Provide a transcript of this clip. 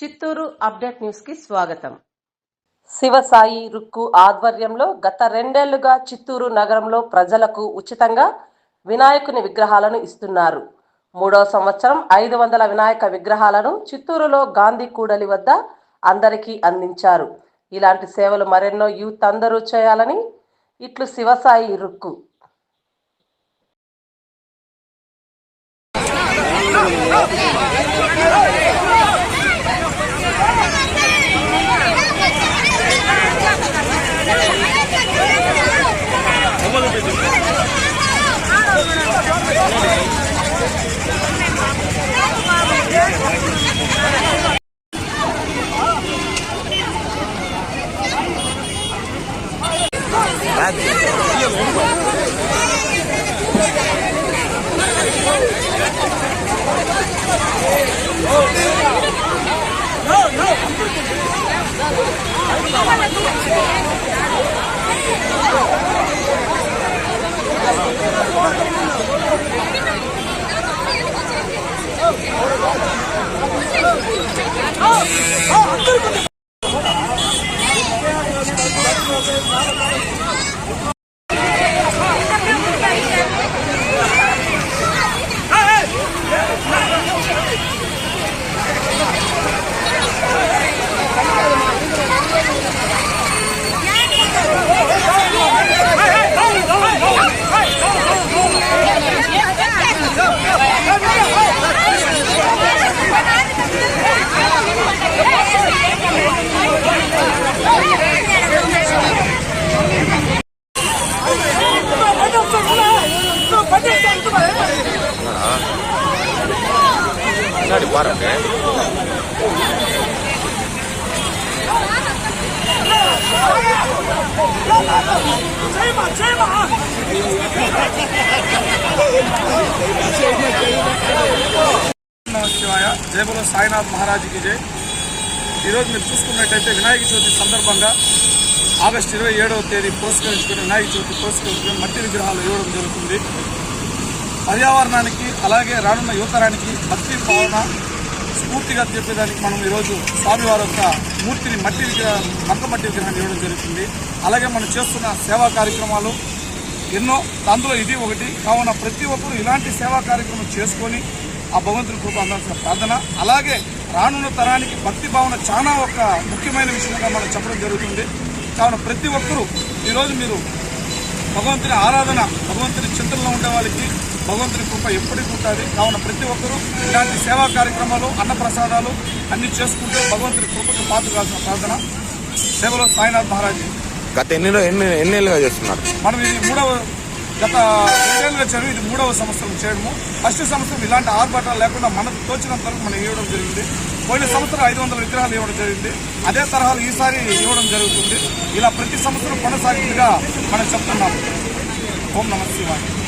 Chittoor update న్యూస్కి స్వాగతం. శివసాయి రుక్కు ఆధ్వర్యంలో గత రెండేళ్ళుగా చిత్తూరు నగరంలో ప్రజలకు ఉచితంగా వినాయకుని విగ్రహాలను ఇస్తున్నారు. మూడో సంవత్సరం ఐదు వందల వినాయక విగ్రహాలను చిత్తూరులో గాంధీ కూడలి వద్ద అందరికీ అందించారు. ఇలాంటి సేవలు మరెన్నో యూత్ అందరూ చేయాలని ఇట్లు Shivasai Rukku. 干的，叶龙滚。No, no. Oh, oh. முன்னாடி பாருங்க నమ శివాయ జయ బలో సాయినాథ్ మహారాజుకి జై ఈరోజు మీరు చూసుకున్నట్టయితే వినాయక చవితి సందర్భంగా ఆగస్టు ఇరవై ఏడవ తేదీ పురస్కరించుకుని వినాయక చవితి పురస్కరించుకుని మట్టి విగ్రహాలు ఇవ్వడం జరుగుతుంది పర్యావరణానికి అలాగే రానున్న యువతరానికి భక్తి భావన స్ఫూర్తిగా చెప్పేదానికి మనం ఈరోజు స్వామివారి యొక్క మూర్తిని మట్టి విగ్రహ మట్టి విగ్రహాన్ని ఇవ్వడం జరుగుతుంది. అలాగే మనం చేస్తున్న సేవా కార్యక్రమాలు ఎన్నో అందులో ఇది ఒకటి. కావున ప్రతి ఒక్కరూ ఇలాంటి సేవా కార్యక్రమం చేసుకొని ఆ భగవంతుని కృప అందాల్సిన ప్రార్థన. అలాగే రానున్న తరానికి భక్తి భావన చాలా ఒక ముఖ్యమైన విషయంగా మనం చెప్పడం జరుగుతుంది. కావున ప్రతి ఒక్కరూ ఈరోజు మీరు భగవంతుని ఆరాధన భగవంతుని భగవంతుని కృప ఎప్పటికీ ఉంటుంది. కావున ప్రతి ఒక్కరూ ఇలాంటి సేవా కార్యక్రమాలు అన్నప్రసాదాలు అన్ని చేసుకుంటూ భగవంతుని కృపకు పాత్రకాల్సిన ప్రార్థన. సేవలో సాయినాథ్ మహారాజ్. గత ఎన్ని రో- ఎన్ని ఎన్నేళ్ళుగా చేస్తున్నారు? మనం ఇది మూడవ గత రెండేళ్ళుగా చదివి ఇది మూడవ సంవత్సరం చేయడము. ఫస్ట్ సంవత్సరం ఇలాంటి ఆర్భాటాలు లేకుండా మనకు తోచినంత వరకు మనం ఇవ్వడం జరిగింది. పోయిన సంవత్సరం ఐదు వందల విగ్రహాలు ఇవ్వడం జరిగింది. అదే తరహాలు ఈసారి ఇవ్వడం జరుగుతుంది. ఇలా ప్రతి సంవత్సరం కొనసాగిందిగా మనం చెప్తున్నాము ఓం నమ శివాయ.